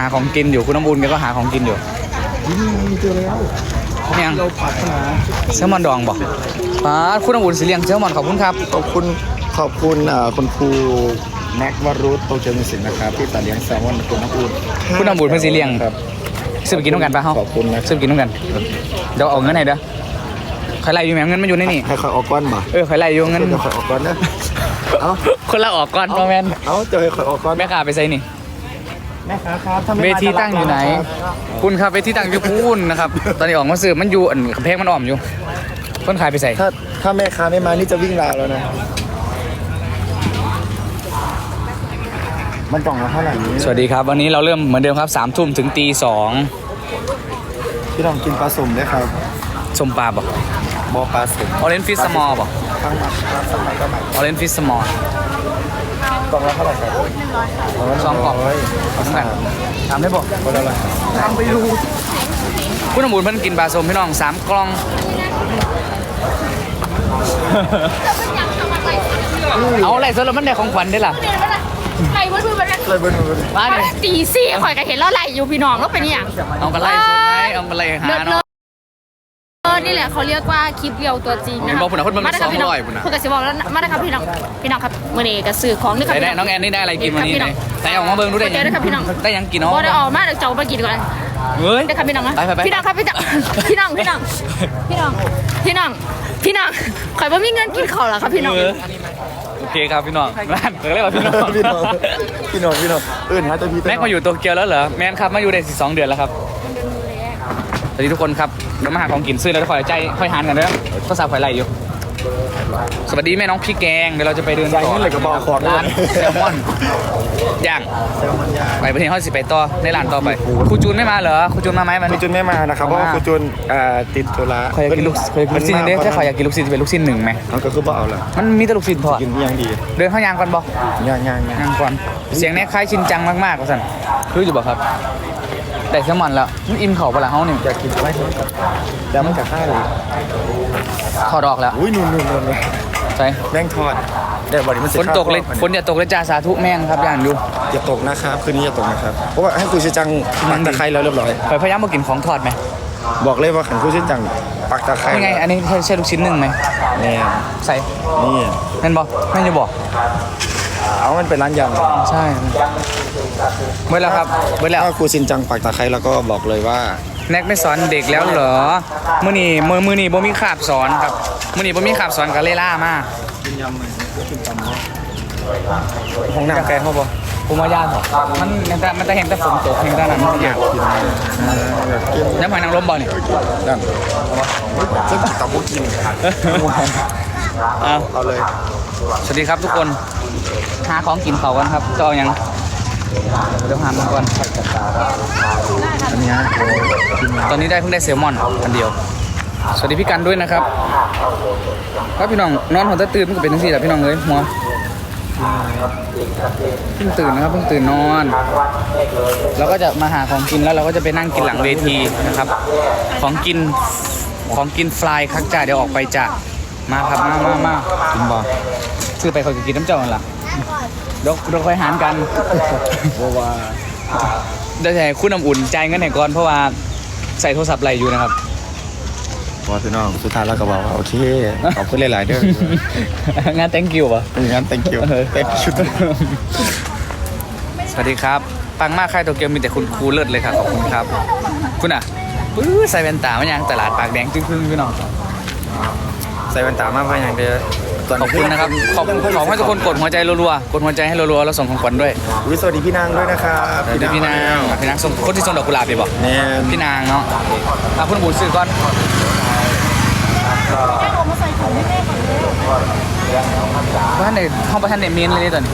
หาของกินอยู่คุณน้ำบุญแกก็หาของกินอยู่มีเจอแล้วเนี่ยงเราปรารถนาแซลมอนดองบอกป้าดคุณน้ำบุญสิเลี้ยงแซลมอนขอบคุณครับขอบคุณขอบคุณอ่าคุณครูแม็กวรุษโตเกียวมิวสิกนะครับที่ตัดเลี้ยงแซลมอนคุณน้ำอุ่นคุณน้ำบุญเพิ่นสิเลี้ยงครับซื้อไปกินต้องกันปะเฮาขอบคุณนะซื้อไปกินต้องกันเดี๋ยวเอาเงินให้เด้อใครไล่อยู่แหมเงินมันอยู่ในนี่ให้คอยออกก้อนบ่เออใครไล่อยู่เงินเดี๋ยวคอยออกก้อนนะเอ้าคนละออกก่อนพ่อแม่นเอ้าเจอให้คอยออกก้อนแม่ค้าไปใส่นี่ แม่ค้าครับถ้าไม่เวมาทีจะรับตั้งอยู่ไหนครับคุณครับเวทีตั้งอยู่พูนนะครับ ตอนนี้ออกมาซื้อมันอยู่อันกำแพงมันอ้อมอยู่คนขายไปใส่ถ้าถ้าแม่ค้าไม่มานี่จะวิ่งราวแล้วนะ มันกล่องละเท่าไหร่นี้สวัสดีครับ วันนี้เราเริ่มเหมือนเดิมครับสามทุ่มถึงตีสองพี่ลองกินปลาสุ่มด้วยครับชมปลาบอกบอปลาสุ่มออเรนฟิสสมอลบอกทั้งหมดครับสมัยก็ใหม่ออเรนฟิสสมอล กล่องละเท่าไหร่ครับสองกล่องร้ยเอาทั้งนั้นถามได้บอกคนละร้อยคุณอมูลเพิ่นกินปลาส้มพี่น้องสามกล่องเอาอะไรส่วนแล้วมันได้ของขวัญได้ล่ะใครมันพูดมันเลยเบิ้ลเบิ้ลมาเลยตีสี่ข่อยก็เห็นแล้วไหลอยู่พี่น้องแล้วเป็นอย่างเอากระไล่ส่วนไหนเอากระไล่หาเลิศเนาะเออ นี่แหละเขาเรียกว่าคลิปเดียวตัวจริงนะเห็นบอกพุ่นน่ะพุ่นมันมาได้ครับพี่น้อง200พุ่นน่ะเพื่อนก็สิบอกแล้วมาได้ครับพี่น้องพี่น้องครับมื่อนี้ก็ซื้อของนี่ครับไหนพี่ได้น้องแอนนี่ได้อะไรกินวันนี้พี่ไหนองไหนออกมาเบิ่งดูได้เจอได้ครับพี่น้อง ได้ยังกินเนาะบ่ได้ออกมาเดี๋ยวจะเอาไปกินก่อน เฮ้ย ได้ครับพี่น้องนะไปไปไป พี่น้องครับพี่น้องพี่น้องพี่น้องพี่น้องพี่น้องพี่น้องข่อยว่ามีเงินกินข้าวเหรอครับพี่น้องเออโอเคครับพี่น้องนั่นเรียกว่าพี่น้องพี่น้องพี่น้องพี่น้องเอิ้นหาแต่พี่แม็กมาอยู่โตเกียวแล้วเหรอแมนครับมาอยู่ได้สิสองเดือนแล้วครับส วัสดีทุกคนครับเดี๋ยวมาหาของกินซื้อแล้วคอยใจค่อยหานกันเด้อก็สาวคอยไล่อยู่ สวัสดีแม่น้องพี่แกงเดี๋ยวเราจะไปเดินใจต่อนี่เลยกระบอกคอร์ดร้านแซลมอนย่างแซลมอนย่างไปประเทศฮอดสิไปต่อในร้านต่อไปครูจูนไม่มาเหรอครูจูนมาไหมวันคุนี้ณจุนไม่มานะครับเพราะว่าคุณจุนเอ่อติดธุระคอยอยากกินลูกคอยอยากกินลูกชิ้นเด้ถ้าคอยอยากกินลูกชิ้นจะเป็นลูกชิ้นหนึ่งไหมเอาก็คือบ่เอาละมันมีแต่ลูกชิ้นพอกินยังดีเดินเข้ายางก่อนบอกย่างย่างย่างยางก่อนเสียงเนี้ยคล้ายชินจังมากๆว่าสันรู้อยู่บ่ครับ ได้แซลมอนแล้วมันอิ่มเข่าปะล่ะเฮานี่อยากกินไม่ทั้งกับแล้วมันกับข้าวเลยถอดออกแล้วอุ้ยนุ่นนุ่นนุ่นใช่แม่งทอดเดี๋ยวบอดี้มันฝนตกเลยฝนอย่าตกเลยจ้าสาธุแม่งครับย่านอยู่อย่าตกนะครับคืนนี้อย่าตกนะครับเพราะว่าให้คุณชิจังปักตะไคร้แล้วเรียบร้อยคอยพยายามมากินของทอดไหมบอกเลยว่าขันคุณชิจังปักตะไคร้นี่ไงอันนี้ใช่ใช่ลูกชิ้นหนึ่งไหมเนี่ยใส่นี่แม่นบอกแม่นจะบอกเอามันเป็นร้านยำใช่ เบิดแล้วครับเบิดแล้ว ถ้าครูชินจังปักตะไคร้แล้วก็บอกเลยว่า แน็กไม่สอนเด็กแล้วเหรอ มื้อนี้มื้อมื้อนี้บ่มีขาบสอนครับ มื้อนี้บ่มีขาบสอนก็เลยล่ามากินยำไหมกินตำเนาะของหนักแกเขาบอกผมว่าย่านบอกมันมันแต่มันแต่เห็นแต่ฝนตกเห็นแต่นั้นมันอยากกินอยากกินน้ำหอยนางรมบ่นี่นั่นซึ่งตับบุกินครับเอาเอาเลย สวัสดีครับทุกคน หาของกินเขากันครับจะเอาหยัง เดี๋ยวหามาก่อนอันนี้กินตอนนี้ได้เพิ่งได้แซลมอนอันเดียว สวัสดีพี่กันด้วยนะครับครับพี่น้องนอนหัวตะตื่นมันก็เป็นทั้งสี่แหละพี่น้องเลยหัวเพิ่งตื่นนะครับเพิ่งตื่นนอน เราก็จะมาหาของกินแล้วเราก็จะไปนั่งกินหลังเวทีนะครับ ของกินของกินฟลายคักจ่าเดี๋ยวออกไปจ้ะมาครับมามามากินบ่ซื้อไปเขาจะกินน้ำเจ้ากันล่ะ เดี๋ยวเราค่อยหารกันเพราะว่าเดี๋ยวจะให้คุณน้ำอุ่นจ่ายเงินให้ก่อนเพราะว่าใส่โทรศัพท์ไหลอยู่นะครับ พอพี่น้องสุดท้ายแล้วก็บอกว่าโอเคขอบคุณหลายๆเด้อ งาน thank you ป่ะงั้น thank you เออ thank you สวัสดีครับ ปังมากค่ายโตเกียวมีแต่คุณครูเลิศเลยครับขอบคุณครับ คุณอะปื้อใส่แว่นตามายังตลาดปากแดงจึ้งพึ่งพี่น้องใส่แว่นตามากไปอย่างเดียว ขอบคุณนะครับขอบขอให้ทุกคนกดหัวใจรัวๆกดหัวใจให้รัวๆแล้วส่งของขวัญด้วยอุ๊ยสวัสดีพี่นางด้วยนะครับสวัสดีพี่นางพี่นางส่งคนที่ส่งดอกกุหลาบไปบอกแน่พี่นางเนาะครับคุณบุญซื้อก่อนบ้านในห้องประธานเนี่ยเมนเลยนี่ตอนนี้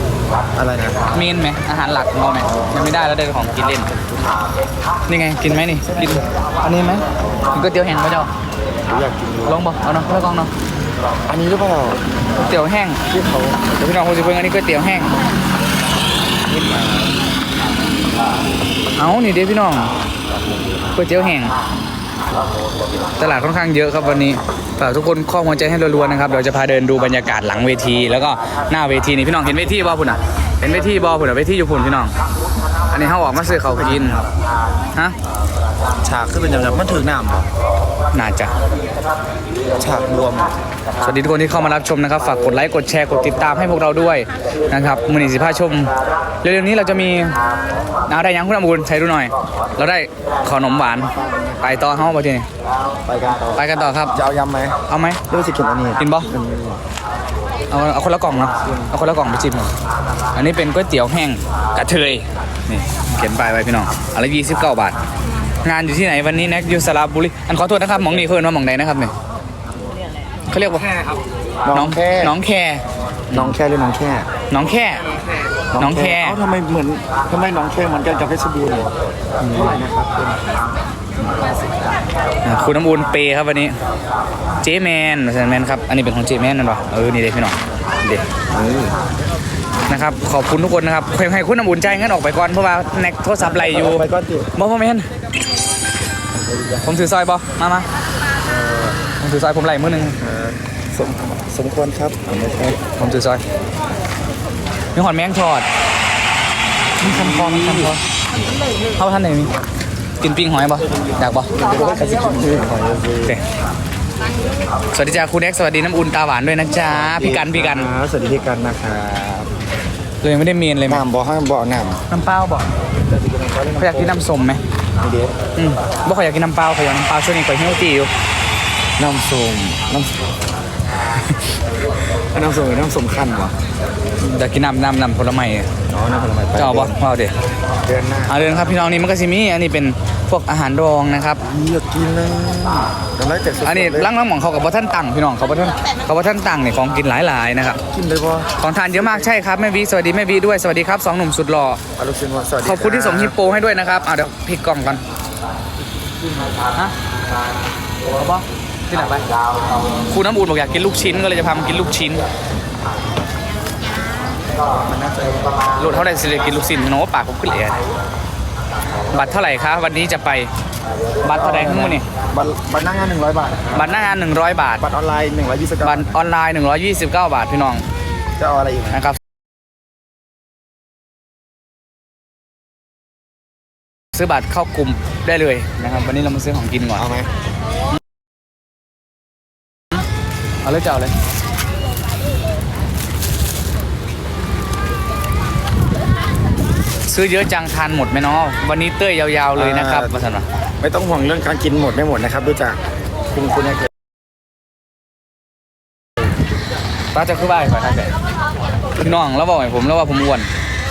อะไรนะเมนไหมอาหารหลักของเราไหมยังไม่ได้แล้วได้แต่ของกินเล่นนี่ไงกินไหมนี่กินอันนี้ไหมกินก๋วยเตี๋ยวแห้งไหมเจ้าอยากกินลองบอกเอาเนาะค่อยลองเนาะ อันนี้หรือเปล่าก๋วยเตี๋ยวแห้งที่เขาเดี๋ยวพี่น้องคุณจะเพิ่งอันนี้ก๋วยเตี๋ยวแห้งเอานี่เด้พี่น้องก๋วยเตี๋ยวแห้งตลาดค่อนข้างเยอะครับวันนี้ฝากทุกคนข้อหัวใจให้รัวๆนะครับ เดี๋ยวจะพาเดินดูบรรยากาศหลังเวที แล้วก็หน้าเวทีนี่พี่น้องเห็นเวทีบ่พุ่นอะ เห็นเวทีบ่พุ่นอะเวทีอยู่พุ่นพี่น้อง อันนี้เขาออกมาซื้อเขาวกิน ฮะ ฉากขึ้นเป็นจำๆมันถึงน้ำบ่น่าจะ ฉากรวม สวัสดีทุกคนที่เข้ามารับชมนะครับ ฝากกดไลค์ กดแชร์ กดติดตามให้พวกเราด้วยนะครับมือหนีสิพาชม เร็วๆนี้เราจะมีเอาได้ยังคุณอมูลใช้ดูหน่อย เราได้ขนมหวาน ไปต่อเข้ามาทีนี้ไปกันต่อไปกันต่อครับ จะเอายำไหมเอาไหมด้วยสิกินอันนี้กินบ่เอาเอาคนละกล่องเนาะเอาคนละกล่องไปจิ้มอันนี้เป็นก๋วยเตี๋ยวแห้งกระเทยนี่เขียนป้ายไว้พี่น้องอะไรยี่สิบเก้าบาท งานอยู่ที่ไหนวันนี้แน็กอยู่สระบุรีอันขอโทษนะครับหมองนี่เพิ่นว่าหมองใดนะครับเนี่ยเขาเรียกว่าน้องแค่ น้องแค่น้องแค่หรือน้องแค่น้องแค่ น้องแค่ เอ้าทำไมเหมือนทำไมน้องแค่เหมือนกันกับเพชรบูรณ์เนี่ยนะครับอ่าคุณน้ำอูนเปย์ครับวันนี้ เจแมนเจแมนครับอันนี้เป็นของเจแมนนั่นหรอเออนี่เด็กพี่น้องเด็ก เออนะครับขอบคุณทุกคนนะครับให้ให้คุณน้ำอุ่นใจงั้นออกไปก่อนเพราะว่าแน็กโทรศัพท์ไหลอยู่ไปก่อนสิ บอพ่อแม่น ผมถือซอยบอมามาผมถือซอยผมไหลมือหนึ่งเออสมสมควรครับไม่ใช่ผมถือซอยมีหอนแมงทอดมีคันคอมีคันคอเข้าท่านไหนมีกินปิ้งหอยบออยากบอกระสิกินชื่อหอยเยโอเคสวัสดีจ้าคุณเอ็กซ์สวัสดีน้ำอุ่นตาหวานด้วยนะจ๊ะพี่กันพี่กันสวัสดีพี่กันนะครับเลยงไม่ได้เมียนเลยไหมน้ำบ่อห้ามบ่อน้น้ำเปล่าบอกเขาอยากกินน้ำส้มไหมำ นี่เด็ดอืมบอกเขาอยากกินน้ำเปล่าเขาอยากน้ำเปล่าช่วงนี้ข่อยเฮี้ยวตีอยู่น้ำส้มน้ำ ส้มน้ำส้มหรือน้ำส้มขั้นวะอยากกินน้ำน้ำน้ำผลไม้อ๋อน้ำผลไม้ไปจะเอาบ่เอาเดี๋ยวเดือนหน้าเอาเดินครับพี่น้องนี่มันก็ซิมีอันนี้เป็นพวกอาหารดองนะครับ อยากกินเลยกำลังแต่สดๆอันนี้เลยลังน้ำหมองเขากับว่าท่านตังพี่น้องเขาว่าท่านเขาว่าท่านตังเนี่ยของกินหลายๆนะครับกินเลยบ่ของทานเยอะมากใช่ครับแม่วีสวัสดีแม่วีด้วยสวัสดีครับสองหนุ่มสุดหล่ออารุณสินวัสวัสดีขอบคุณที่ส่งฮิปโปให้ด้วยนะครับอ่าเดี๋ยวพลิกกล่องกันฮะเอาบ่ ที่ไหนไปคุณน้ำอุ่นบอกอยากกินลูกชิ้นก็เลยจะพามากินลูกชิ้นโหลดเท่าไหร่สิเลยกินลูกชิ้นโน้ปากผมขึ้นเลยบัตรเท่าไหร่ครับวันนี้จะไปบัตรเท่าไหร่ทั้งหมดนี่บัตรบัตรหน้างาน100 บาท บัตรหน้างาน 100 บาท บัตรออนไลน์129บัตรออนไลน์ 129 บาทพี่น้อง จะเอาอะไรอีกไหมนะครับซื้อบัตรเข้ากลุ่มได้เลยนะครับ วันนี้เรามาซื้อของกินก่อนเอาไหม เอาเลยจะเอาเลยซื้อเยอะจังทานหมดไหมเนาะวันนี้เต้ยยาวๆเลยนะครับมาสันวะไม่ต้องห่วงเรื่องการกินหมดไม่หมดนะครับดูจากคุณคุณเนี่ยป้าจะขึ้นบ้านไปทางไหนพี่น้องแล้วบอกให้ผมแล้วว่าผมอ้วน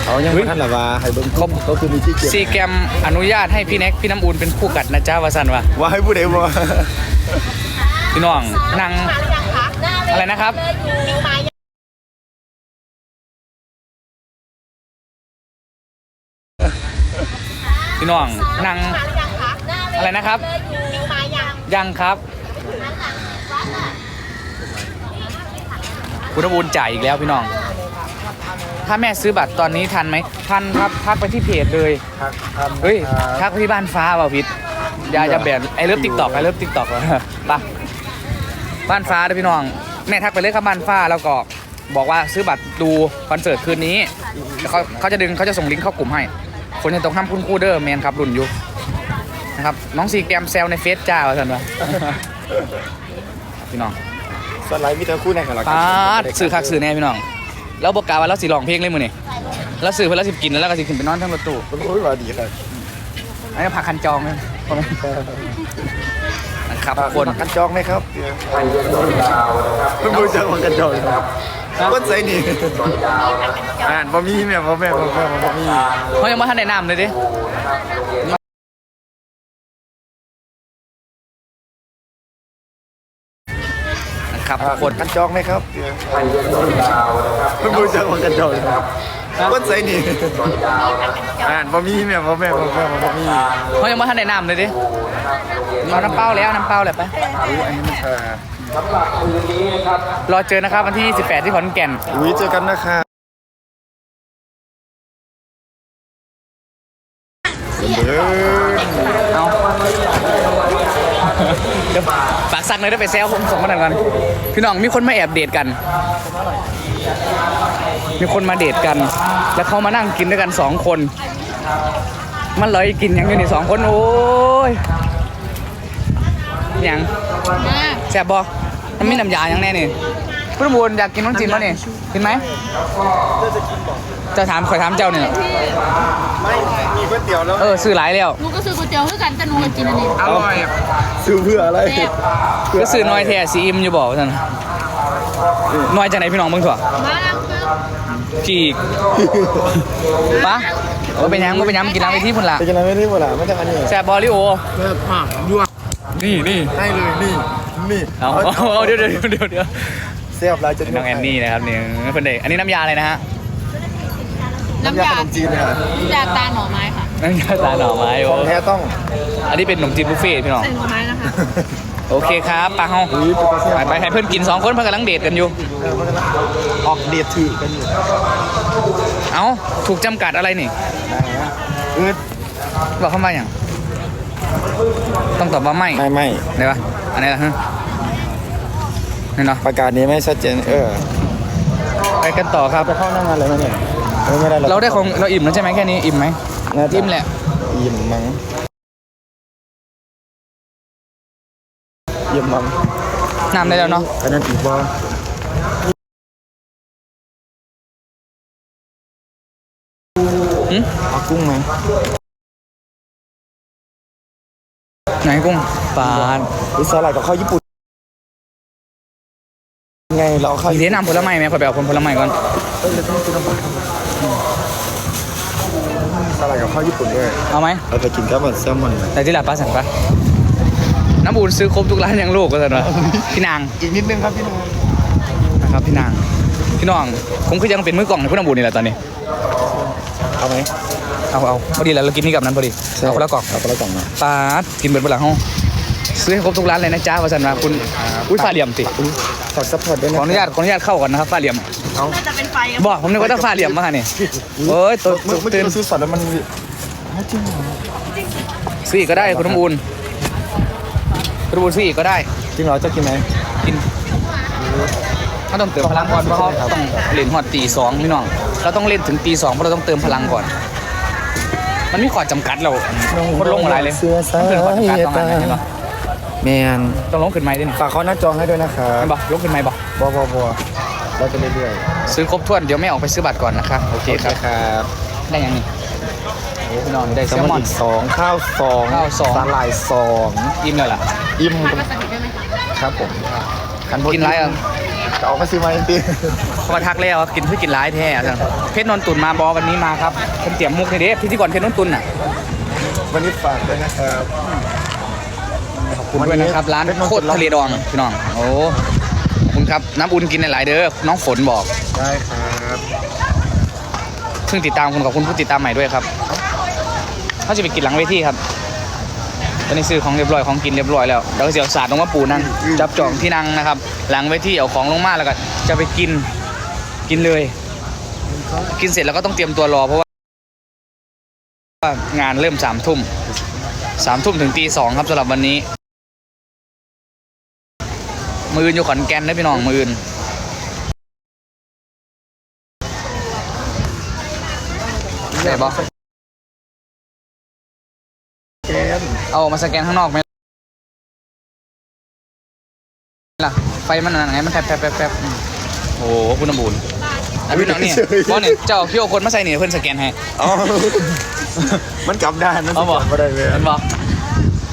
เขายังเฮ้ไม่ยทันหรอวะให้เบิ้งเขาเขาคือมีที่เก็บซีแกรมอนุญาตให้พี่แน็กพี่น้ำอุ่นเป็นคู่กัดนะจ๊ะวาสันวะว่าให้ผู้ใดบ่พี่น้องนาง อะไรนะครับ พี่น้องนางอะไรนะครับ ยังครับคุณบูลจ่ายอีกแล้วพี่น้อง ถ้าแม่ซื้อบัตรตอนนี้ทันไหมทันครับทักไปที่เพจเลยทักทักเฮ้ยทัทักกไปที่บ้านฟ้าเปล่าพิษอย่าจะแบนไอเลิฟติ๊กตอกไอเลิฟติ๊กตอกปะบ้านฟ้าเด้อพี่น้อง แม่ทักไปเลยครับบ้านฟ้าแล้วก็บอกว่าซื้อบัตรดูคอนเสิร์ตคืนนี้แล้วเขาเขาจะดึงเขาจะส่งลิงก์เข้ากลุ่มให้ คนจะต้องห้ามคุณครูเดอร์แมนครับรุ่นอยู่นะครับน้องซีแกรมแซลในเฟซจ้าว่าท่านวะ พี่น้องสไลด์มีแต่คู่ในกันหรอปาดสื่อคักสื่อแน่พี่น้องแล้วบอกกล่าวว่าเราสิร้องเพลงเลยมือนี่แล้วสื่อเพื่อเราสิกินแล้วเราก็สิขึ้นไปนอนทั้งรถตู้โอ้ยว่าดีครับอันนี้ผักคันจองนะ นะครับทุกคนกันจองไหมครับคุณผู้ชมกันจองครับก้นใส่นี่อ่านบ่มีแม่บ่แม่บ่แม่บ่มีเขายังไม่ทันแนะนำเลยดินะครับทุกคนกันจองไหมครับคุณผู้ชมกันจองครับ ก้นใส่นี่อ่านบ่มีแม่บ่แม่บ่แม่บ่มีเขายังไม่ทันแนะนำเลยดิเอาน้ำเปล่าแล้วน้ำเปล่าเลยไปอุ้ยอันนี้มันเอ่อรอเจอนะครับวันที่ 28 ที่ขอนแก่นอุ้ยเจอกันนะครับเด้อเอาเดี๋ยวฝากสั่งเลยได้ไปแซวผมส่งมาหน่อยก่อนพี่น้องมีคนมาแอบเดทกัน มีคนมาเดทกัน แล้วเขามานั่งกินด้วยกันสองคน มันเลยกินหยังอยู่นี่สองคนโอ้ยหยังมาแซ่บบ่มันมีน้ำยาหยังแน่นี่พุ่นบูนอยากกินน้ำจิ้มป่ะนี่กินไหมจะถามขอยถามเจ้าเนี่ยไม่มีก๋วยเตี๋ยวแล้ว เออซื้อหลายแล้วหนูก็ซื้อก๋วยเตี๋ยวคือกันแต่หนูก็กินอันนี้อร่อยซื้อเพื่ออะไรแซ่บก็ซื้อน้อยแท้สีอิ่มอยู่บ่ท่านน้อยจากไหนพี่น้องเบิ่งถั่วมาแล้วคือ จีกปะว่าเป็นหยังว่าเป็นหยังกินล้างไปที่พุ่นละไปกินอะไรไม่ได้หมดละไม่ใช่อันนี้แซ่บบอลิโอเลิกมากยั่วนี่นี่ให้เลยนี่นี่เอาเอาเอาเดี๋ยวเดี๋ยวเดี๋ยวเดี๋ยวเสียบลายจะน้องแอนนี่นะครับนี่เพิ่นเด็กอันนี้น้ำยาอะไรนะฮะน้ำยาขนมจีนเนี่ยน้ำยาตาหน่อไม้ค่ะน้ำยาตาหน่อไม้ขโอ้องแท้ต้อง อันนี้เป็นขนมจีนบุฟเฟ่ต์พี่น้องใส่หน่อไม้นะคะ โอเคครับปลาเฮาอุ้ยเป็นกระเสียบไปไปให้เพื่อนกินสองคนเพื่อนกำลังเดทกันอยู่เออมันกำลังออกเดทถือกันอยู่เอ้าถูกจำกัดอะไรนี่นะฮะเออบอกเข้ามาอย่าง ต้องตอบว่าไม่ ไม่ไม่ได้ปะอันนี้ละฮะนี่เนาะประกาศนี้ไม่ชัดเจนเออไปกันต่อครับจะเข้าหน้างานอะไรไหมเนี่ยเออไม่ได้หอกเราได้ของเราอิ่มแล้วใช่ไหมแค่นี้อิ่มไหมน่าจะอิ่มแหละ อิ่มมั้ง อิ่มมั้งน้ำได้แล้วเนาะอันนั้นอีกว่าหึเอากุ้งไหมไหนกุ้งปลาหรือสลัดกับข้าวญี่ปุ่นไงเราเอาข้าวอีเดนนำผลไม้ไหมขอไปเอาผลไม้ก่อนเอ้ยเราต้องกินน้ำปลาสลัดกับข้าวญี่ปุ่นด้วย เอาไหม เราจะกินกับแบบแซลมอนแต่ที่หลับปลาสั่งปะ น้ำบูนซื้อครบทุกร้านยังลูกก็สั่นวะพี่นางอีกนิดนึงครับพี่หนุ่มนะครับพี่นางพี่น้องผมคือยังเป็นมือกล่องในพวกน้ำบูนนี่แหละตอนนี้เอาไหมเอาเอาพอดีแล้วเรากินนี่กับนั้นพอดีเอาคนละกล่องเอาคนละกล่องนะปลากินเบิดเวลาห้องซื้อให้ครบทุกร้านเลยนะจ้าว่าสันว่าคุณอุ้ยฟ้าเหลี่ยมติฝากซัพพอร์ตด้วยขนะออนุญาตขออนุญาตเข้าก่อนนะครับฟ้าเหลี่ยมเอาจะเป็นไฟบอกผมนึกว่าจะฟ้าเหลี่ยมมาค่ะนี่โอ้ยตัวเมื่อเมื่อตื่กี้นเราซื้อสดแล้วมันไม่จริงเหรอซื้ออีกก็ได้คุณน้ำบูน คุณน้ำบูนซื้ออีกก็ได้ จริงเหรอจะกินไหมกินถ้าต้องเติมพลังก่อนเพราะเขาต้องเล่นหอดตีสองพี่น้อง เราต้องเล่นถึงตีสองเพราะเราต้องเติมพลังก่อน มันมีข้อจำกัดเราคนลงอะไรเลยเสื้อสามันเป็นข้อจำกัดยต้องอ่านเห็นปะแมนต้องลงขึ้นไหมด้วยนี่ฝากเขาหน้าจองให้ด้วยนะครับเห็นปะลงขึ้นไหมปะบอบอบอเราจะเรื่อยซื้อครบถ้วนเดี๋ยวไม่ออกไปซื้อบัตรก่อนนะคะ โอๆเคครับ ครับ ได้ยังนี่ โอ้พี่น้องได้แซแซลลมมออนน อีกสองข้าวสองข้าวสอง สาหร่ายสองอิ่มเลยล่ะ อิ่มภาษาอังกฤษได้ไหมคะครับผมกินไรอะจะเอาไปซื้อมาจริงเขามาทักแล้วว่ากินเพื่อกินร้ายแท้จังเพชรนนตุนมาบอวันนี้มาครับเป็นเตรียมมุกนี่เด้พิธีกรเพชรนนตุนน่ะ ๆวันนี้ฝากด้วยนะครับขอบคุณด้วยนะครับ ร้านโคตรทะเลดองพี่น้อง โอ้ขอบคุณครับ น้ำอุ่นกินหลายๆเด้อ น้องฝนบอก ได้ครับเพิ่งติดตามคุณขอบคุณผู้ติดตามใหม่ด้วยครับ เขาจะไปกินหลังเวทีครับ ตอนนี้ซื้อของเรียบร้อยของกินเรียบร้อยแล้วแล้วก็เสียวสาดลงมาปูนั่งจับจองที่นั่งนะครับ หลังเวทีเอาของลงมาแล้วก็จะไปกินกินเลย กินเสร็จแล้วก็ต้องเตรียมตัวรอเพราะว่างานเริ่มสามทุ่มสามทุ่มถึงตีสองครับสำหรับวันนี้ มืออื่นอยู่ขอนแก่นนะพี่น้องมืออื่นไหนบอกแก นเอาออกมาสแกนข้างนอกไหมล่ะ ไฟมันอะไรไง มันแฟบแฟบแฟบแฟบอืมโอ้โหคุณน้ำบุญอะพี่น้องนี่บอสเนี่ยเจ้าพี่โอาคนมาใส่เนี่ยเพื่อนสแกนให้ อ๋อมันกลับได้านมันเอาบอกไม่ได้เลยเห็นบอก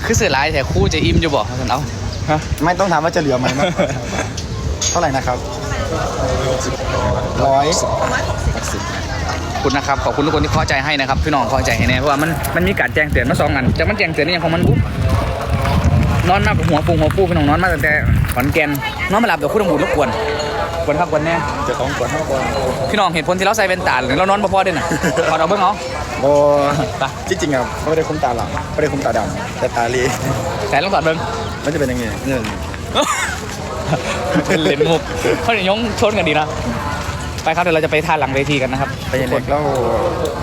คือเสือลายแต่คู่จะอิ่มอยู่บอกท่านเอาฮะไม่ต้องถามว่าจะเหลือไหมมากกว่าเท่าไหร่นะครับร้อยขอบ คุณนะครับขอบคุณทุกคนที่เข้าใจให้นะครับพี่น้องเข้าใจให้แน่เพราะว่ามันมันมีการแจ้งเตือนมาสองอันจากมันแจ้งเตือนนี่ยังของมันปุ๊บนอนมากกว่าหัวปูหัวปูพี่น้องนอนมากตั้งแต่ขอนแก่นนอนมาหลับเดี๋ยวคุณต้องบุญรบกวนกวนครับกวนแน่เจะของก่อนเท่าก่อนพี่น้องเหตุผลที่เราใส่แว่นตาหรือเรานอนบ่พอเด่นน่ะขอดเอาเบิ่งเอาโบไปจริงๆอะไม่ได้คุ้มตาหลังไม่ได้คุ้มตาดำแต่ตาลีแต่ลองถอดเบิ่งมันจะเป็นยังไงเนี่ยเป็นเลนส์มุกเขาเดี๋ยวยงชนกันดีนะ ไปครับเดี๋ยวเราจะไปทานหลังเวทีกันนะครับไปยังไงแล้ว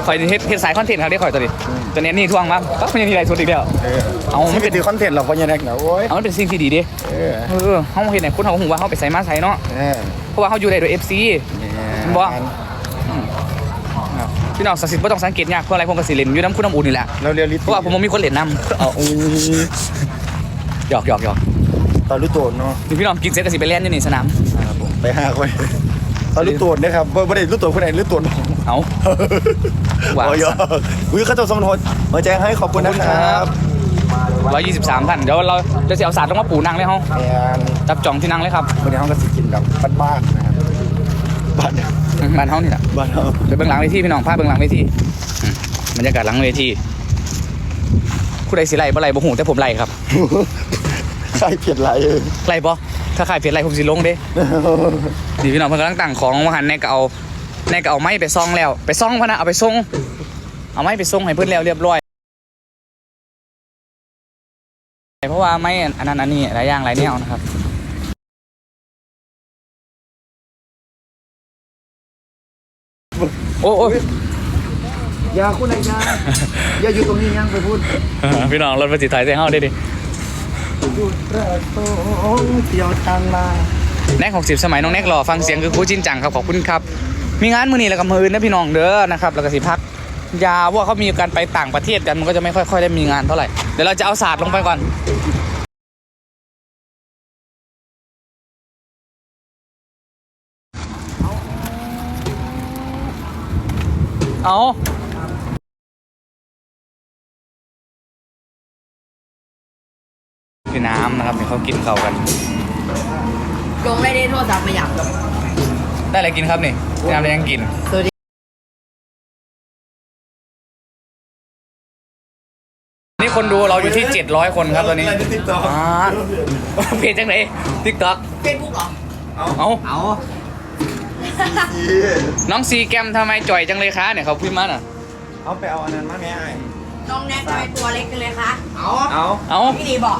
คอยเฮ็ดเฮ็ดสายคอนเทนต์ครับได้คอยตัวนี้ตัวนี้นี่ท่วงมากปั๊บมันยังทีไรสุดอีกแล้วเออเอามัมันนเป็เป็นนตีคอนเทนต์หรอกเพราะยังไงเนาะโอ้ยเอามันเป็นสิ่งที่ดีเดิเออเออเฮาเห็นไหนคุณเฮาหูว่าเฮาไปใส่มาใส่เนาะเออเพราะว่าเฮาอยู่ได้โดย FC เนี่ยบ่โอเคพี่น้องสักดิ์สิทธิ์บ่ต้องสังเกตยากเพราะอะไรผมก็สิเล่นอยู่น้ำคุณน้ำอุ่นนี่แหละเราเรียนลิเพราะว่าผมบ่มีคนเล่นน้เอาอุ้ยำหยอกหยอกหยอกตอนรู้ตัวเนาะนี่พี่น้องกินเสร็จก็สิไปเล่นอยู่นี่สนามครับผมไปหาคน ตอนรู้ตัวนะครับบ่บ่ได้รู้ตัวคนไหนรู้ตัวน้องเอาว้าวโอ้ยอุ้ยเขาจะส่งโทษหัวใจให้ขอบคุณนะครับร้อยยี่สิบสามท่านเดี๋ยวเราจะเสียเอาศาสตร์ลงมาปูนั่งเลยเฮาแมนจับจองที่นั่งเลยครับวันนี้ห้องก็สิกินแบบบ้านๆนะครับบ้านบ้านเฮานี่แหละบ้านเราเดี๋ยวเบื้องหลังเวทีพี่น้องภาพเบื้องหลังเวทีอืมบรรยากาศหลังเวทีผู้ใดสิไล่บ่ไล่บ่หูแต่ผมไล่ครับใครเพียดไรเออไล่บ่ ถ้าใครเปลี่ยนไล่ผมสิลงเด้นี่พี่น้องเพิ่นกำลังตั้งของมาหันแน่ก็เอาแน่ก็เอาไม้ไปซ่องแล้ว ไปซ่องพะนะเอาไปส่งเอาไม้ไปส่งให้เพิ่นแล้วเรียบร้อยเพราะว่าไม้อันนั้นอันนี้หลายอย่างหลายแนวนะครับโอ้โอ้ยอย่าคุณนายยาอย่าอยู่ตรงนี้ยังไปพูดพี่น้องรถประสิทธิ์ไทยเสียงเฮาได้ดิ ดูประตูเที่ยวทางมาแน็ก60สมัยน้องแน็กรอฟังเสียงคือครูจินจังครับขอบคุณครับ มีงานมือนี้แล้วก็มื้ออื่นนะพี่น้องเด้อนะครับแล้วก็สิพัก ยาว่าเขามีการไปต่างประเทศกันมันก็จะไม่ค่อยๆได้มีงานเท่าไหร่เดี๋ยวเราจะเอาศาสตร์ลงไปก่อนเอา กินเขาวกัน ลงได้ในโทรศัพท์ไม่อยากได้อะไรกินครับนี่พี่น้ำได้ยังกิน สวัสดีนี่คนดูเราอยู่ที่ 700 คนครับตอนนี้ในติ๊กต็อกอ่าเพจจังไหนทิกต็อกเฟซบุ๊กเหรอเอาเอาน้องซีแกมทำไมจ่อยจังเลยคะเนี่ยเขาพูดมาน่ะ เอาไปเอาอันนั้นมาแม่ไอ้น้องแน็กทำไมตัวเล็กกันเลยคะ เอาเอาเอาพี่ดีบอก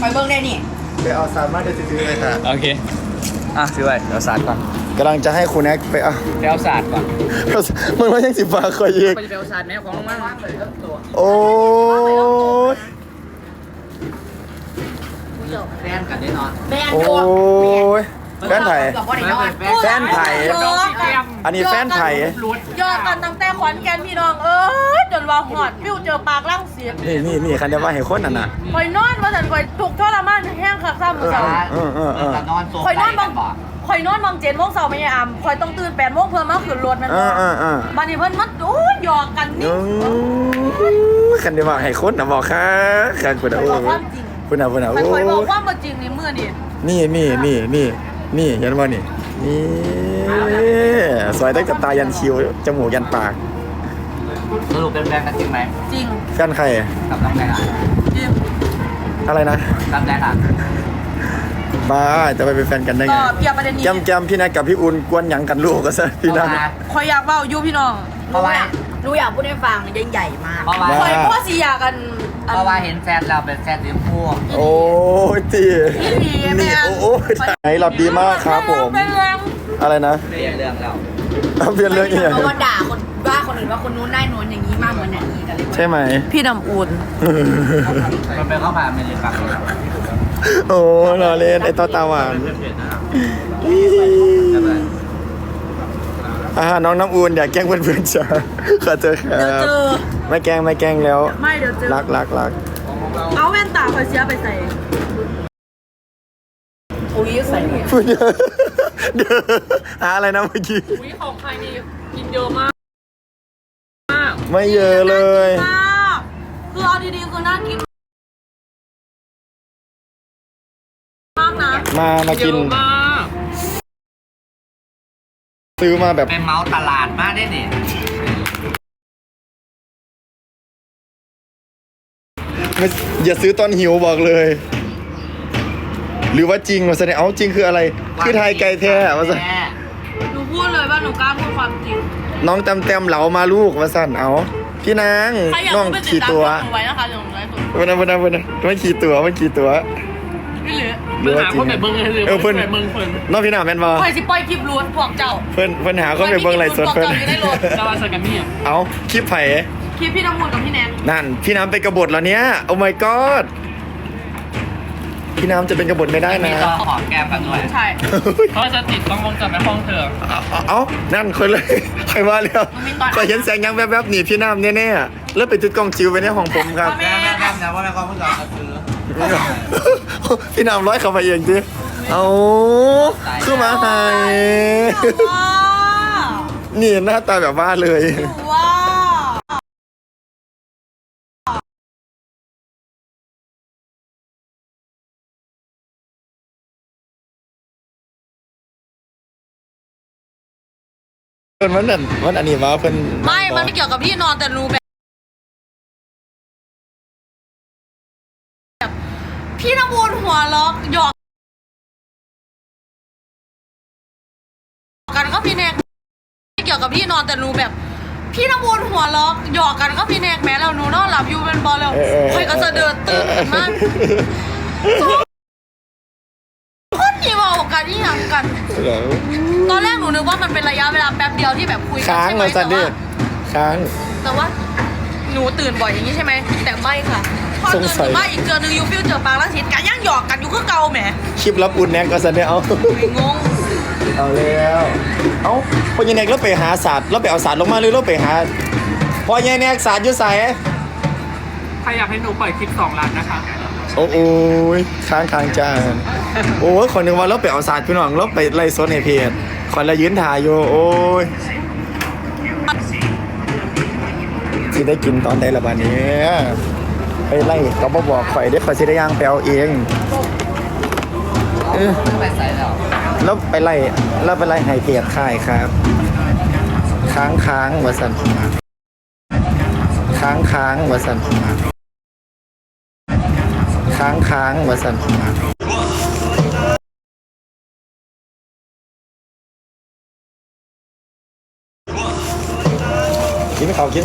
ไปเบิ้งได้นี่ไปเอาสารมาเดี๋ยวจะซื้อเลยค่ะโอเค อะซื้อไว้เดี๋ยวศาสตร์ก่อนกำลังจะให้คุณแน็กไปเอาไปเอาศาสตร์ก่อนมันไม่ใช่สิฟ้าคอยยิกไปเอาศาสตร์แม่ของลงมาโอ้ยแฟนกันได้นอนแฟนโอ้โยยแฟนไผ่บอกว่าได้นอนแฟนไผ่ อันนี้แฟนไผ่ยอดกันตั้งแต่ ขอนแก่นพี่น้องเอ้ยจนว่าหอดวิวเจอปากล่างเสียนี่นี่นี่คันจะว่าเห็นคนนั่นน่ะ คอยนอนมาสันคอยถูกทรมานแห้งคักซ้ำเออเสาเออเออเออคอยนอนบางคอยนอนบางเจ็ดโมงเสาไม่ยอามคอยต้องตื่นแปดโมงเพื่อมาขึ้นรถแมันเออเออเออ บันนี้เพิ่นมัดโอ้ยหยอกกันนี่ คันจะว่าให้คนน่ะบอกค่ะคันคุณคอะอยโอ้บอกความจริง คุณอะคุณอะมันคอยบอกโอ้ความเป็นจริงในเมื่อนี่นี่นี่นี่นี่นี่ยันว่านี่ นี่สวยตั้งแต่ตายันคิ้วจมูกยันปาก สรุปเป็นแฟนกันจริงไหมจริงแฟนใคร กับน้องแน็กอะจริงอะไรนะกับแน็กอะบ้าจะไปเป็นแฟนกันได้ก็ไงเพียบประเด็นนี้แกมแกมพี่นัทกับพี่อุ่นกวนหยังกันลูกก็ซะพี่นัท คอยอยากเว่าอยู่พี่น้องเพราะว่ารู้อยากพูดให้ฟังมันยังใหญ่มากเพราะว่าคอยพ่อสิอยากกันอัน เพราะว่าเห็นแฟนเราเป็นแฟนสีชมพูโอ้ยตีพี่หลีแม่นี่โอ้ยไหนหลับดีมากครับผม เป็นแรงอะไรนะเรื่องเรื่องเราเอาเปลี่ยนเรื่องอีกอย่างเพราะว่าด่าคนว่าคนอื่นว่าคนนู้นได้นู้นอย่างนี้มากเหมือนอย่างนี้กันเลยใช่ไหม พี่น้ำอุ่นมันเป็นข้าวผัดอเมริกันโอ้รอเล่นไอ้ตัวตาหวานเพื่ อนๆนะครับอ่าน้องน้ำอุ่นอย่าแกล้งเพื่อนๆจ้าขอเจอครัเดี๋ยวบเจอ ไม่แกล้งไม่แกล้งแล้ว ไม่เดี๋ยวเจอ รักรักรักเอาแว่นตาคอยเสียไปใส่อุ้ยใส่พูดเยอะเดี๋ยวหาอะไรนะเมื่อกี้วิของใครนี่กินเยอะมากไม่เยอะเลย มากคือเอาดีๆคือน่ากินมากนะมามากิน ซื้อมาแบบเป็นเมาส์ตลาดมากได้ดิไม่อย่าซื้อตอนหิวบอกเลย หรือว่าจริงวะแสดงเอาจริงคืออะไร คือไทยไก่แท้วะสันแม่หนูพูดเลยว่าหนูกล้าพูดความจริง น้องเต็มเต็มๆเหลามาลูกวะสันเอา พี่นางใครอยากน้องรู้ไปติดขี่ตามตัว หนูไว้นะคะเดี๋ยวหนูไลฟ์สด วันนั้นวันนั้นวันนั้นไม่ขี่ตัวไม่ขี่ตัวไม่ เหลือหรือว่าจริงเออเพื่อนน้องพี่นาแมนบอคอยสิปล่อยคลิปล้วนพวกเจ้า เพื่อนเพื่อนหาคนไปเบิ้งไรสดเพื่อนเพื่อนมีคลิปบอกเจ้าอยู่ในรถจะมาสักกันนี่เอาคลิปไผ่คลิปพี่น้ำมูลกับพี่แนนนั่น พี่น้ำไปกระบฏแล้วเนี้ยโอ้ my god พี่น้ำจะเป็นกบฏไม่ได้มีนะต่อหอมแก้มกันด้วย ใช่เขาจะติดกล้องวงจรในห้องเธอเอาเอาเอานั่นคนเลย ใครว่าแล้วก็เห็นแสงยังแวบๆหนีพี่น้ำแน่ๆแล้วไปติดกล้องจิวไว้ในห้องผมครับ แม่แม่แม่นะว่าแม่ก็เพิ่งจะซื้อ พี่นำร้อยเข้ามาเองดิเอาขึ้นมาให้ว้านี่หน้าตาแบบว่าเลยว้าเพิ่นวันนั้นวันอันนี้มาเพิ่นไม่ มันไม่เกี่ยวกับที่นอนแต่หนูแบบ พี่น้ำมูลหัวล็อกหยอกกันก็พี่เนกไม่เกี่ยวกับที่นอนแต่หนูแบบ พี่น้ำมูลหัวล็อกหยอกกันก็พี่เนกแม้แล้วหนูนอนหลับอยู่เป็นบอลแล้วเออเออใครก็จะเดินตื่นขึ้นมาคนที่บอกกันที่ยังกันเหรอตอนแรกหนูนึกว่ามันเป็นระยะเวลาแป๊บเดียวที่แบบคุยกันค้างใช่ไหมเราสัแต่นดิว่าค้าง แต่ว่าหนูตื่นบ่อยอย่างนี้ใช่ไหมแต่ไม่ค่ะพ อตื่นสงสัยขึ้นมาอีกเดือนหนึงยูฟิวเจอปางแล้วทิศกันย่างหยอกกันอยู่ก็เก่าแหมคลิปรับอุ่นแนกก็สันดิเอา ไม่งงเอาแล้ว เอ้าพอยันแนกเราไปหาศาสตร์เราไปเอาศาสตร์ลงมาหรือเราไปหาพอยันแนกศาสตร์อยู่ใส่ใครอยากให้หนูปล่อยคลิปสองล้านนะคะ โอ้โอ้ยค้างค้างจ้าโอ้ยคนหนึ่งว่าเราไปเอาศาสตร์พี่น้องเราไปไล่โซนในเพจคนละยืนถ่ายอยู่โอ้ยที่ได้กินตอนใดละบัดนี้ ไปไล่ก็บ่บอกข่อยได้อข่อยสิได้ย่างไปเอาเองเออแล้วไปไล่แล้วไปไล่ให้เพจค่ายครับ ค้างค้างวสันค้างค้างวสันค้างค้างวสันกินเขาวกิน